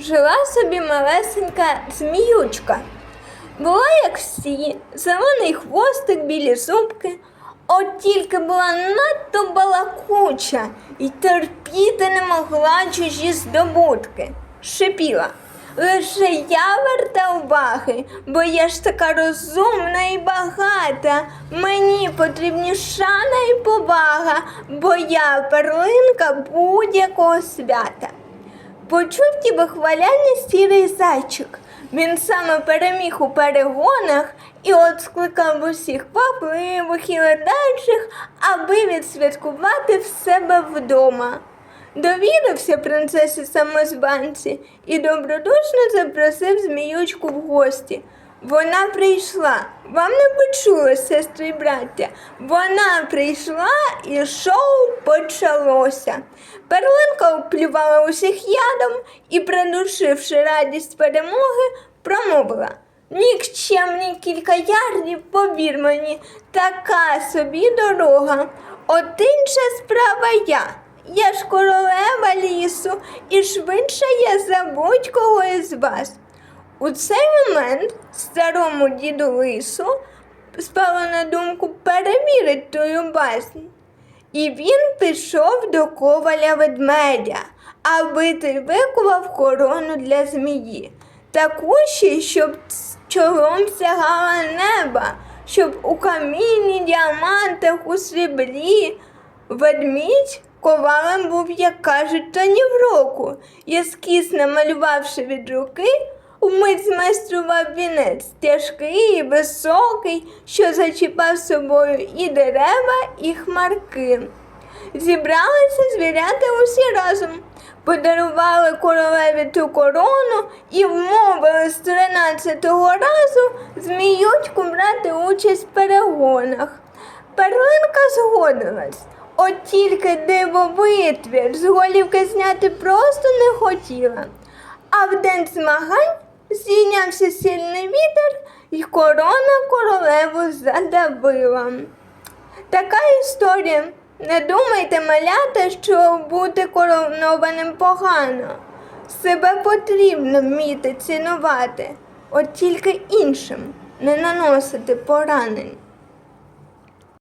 Жила собі малесенька зміючка. Була, як всі, зелений хвостик, білі зубки. От тільки була надто балакуча і терпіти не могла чужі здобутки. Шипіла. Лише я варта уваги, бо я ж така розумна і багата. Мені потрібні шана і повага, бо я перлинка будь-якого свята. Почув ті вихваляний сірий зайчик. Він саме переміг у перегонах і от скликав усіх папливих і ледачих, аби відсвяткувати в себе вдома. Довірився принцесі самозванці і добродушно запросив зміючку в гості. Вона прийшла. Вам не почуло, сестри й браття. Вона прийшла і шоу почалося. Перлинка оплювала усіх ядом і, придушивши радість перемоги, промовила. Нікчемні кілька ярдів, повір мені, така собі дорога. От інша справа я. Я ж королева лісу, і швидше я за будь-кого із вас. У цей момент старому діду лису спало на думку перевірити тую баснь. І він пішов до коваля ведмедя, аби той викував корону для змії. Таку щоб чолом сягала неба, щоб у камінні, діамантах, у сріблі. Ведмідь ковалем був, як кажуть, то ні в року. Ескіз, намалювавши від руки, вмить змайстрував вінець тяжкий і високий, що зачіпав собою і дерева, і хмарки. Зібралися звірята усі разом, подарували королеві ту корону і вмовили з 13-го разу зміючку брати участь в перегонах. Перлинка згодилась. От тільки дивовитвір з голівки зняти просто не хотіла. А в день змагань здійнявся сильний вітер, і корона королеву задавила. Така історія. Не думайте, малята, що бути коронованим погано. Себе потрібно вміти цінувати, от тільки іншим не наносити поранень.